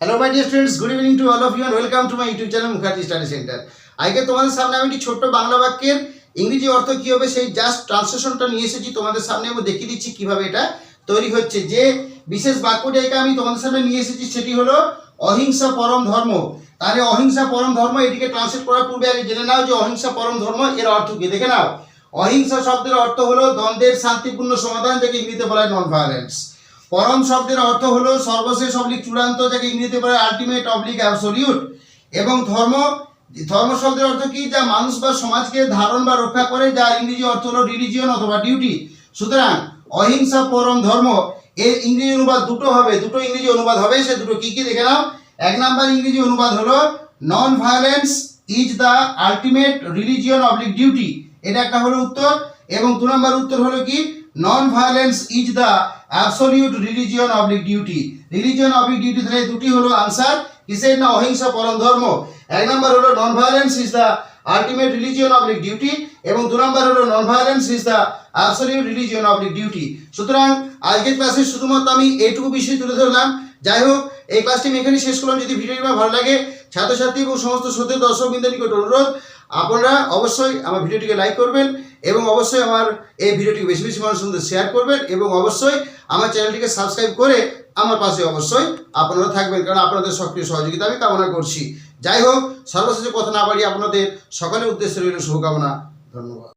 Hello my dear students good evening to all of you and welcome to my YouTube channel Mukherjee study centre আজকে তোমাদের সামনে আমি একটি ছোট্ট বাংলা বাক্যের ইংরেজি অর্থ কী হবে সেই জাস্ট ট্রান্সলেশনটা নিয়ে এসেছি। তোমাদের সামনে আমি দেখিয়ে দিচ্ছি কীভাবে এটা তৈরি হচ্ছে। যে বিশেষ বাক্যটাকে আমি তোমাদের সামনে নিয়ে এসেছি সেটি হলো অহিংসা পরম ধর্ম। তাহলে অহিংসা পরম ধর্ম এটিকে ট্রান্সলেট করার পূর্বে আগে জেনে নাও যে অহিংসা পরম ধর্ম এর অর্থ কি। দেখে নাও। অহিংসা শব্দের অর্থ হলো দ্বন্দ্বের শান্তিপূর্ণ সমাধান, যাকে ইংরেজিতে বলা হয় নন ভায়োলেন্স পরম শব্দের অর্থ হলো সর্বশেষ অবলিক চূড়ান্ত, যাকে ইংরেজিতে বলে আলটিমেট অবলিক অ্যাবসলিউট এবং ধর্ম ধর্ম শব্দের অর্থ কি? যা মানুষ বা সমাজকে ধারণ বা রক্ষা করে যা ইংরেজি অর্থ হলো রিলিজিয়ন অথবা ডিউটি সুতরাং অহিংসা পরম ধর্ম, এর ইংরেজি অনুবাদ দুটো হবে, দুটো ইংরেজি অনুবাদ হবে, সে দুটো কি কি দেখে নাও। এক নাম্বার ইংরেজি অনুবাদ হলো non violence is the ultimate religion oblique duty এটা একটা হলো উত্তর, এবং দু নম্বর উত্তর হলো কি? Non violence is the absolute religion oblique duty religion oblique duty তাহলে দুটি হলো আনসার কিসের না অহিংসা, পরম ধর্ম। এক নম্বর হলো non violence is the ultimate religion oblique duty এবং দু নম্বর হলো non violence is the absolute religion oblique duty সুতরাং আজকের ক্লাসে শুধুমাত্র আমি এইটুকু বিষয় তুলে ধরলাম। যাই হোক এই ক্লাসটি আমি এখানেই শেষ করলাম। যদি ভিডিওটি ভালো লাগে, ছাত্রছাত্রী এবং সমস্ত শ্রদ্ধেয় দর্শক বিন্দু নিকট অনুরোধ, আপনারা অবশ্যই আমার ভিডিওটিকে লাইক করবেন এবং অবশ্যই আমার এই ভিডিওটিকে বেশি বেশি মানুষের মধ্যে শেয়ার করবেন এবং অবশ্যই আমার চ্যানেলটিকে সাবস্ক্রাইব করে আমার পাশে অবশ্যই আপনারা থাকবেন, কারণ আপনাদের সক্রিয় সহযোগিতা আমি কামনা করছি। যাই হোক, সর্বশেষে কথা না বাড়িয়ে আপনাদের সকলের উদ্দেশ্যে রইল শুভকামনা। ধন্যবাদ।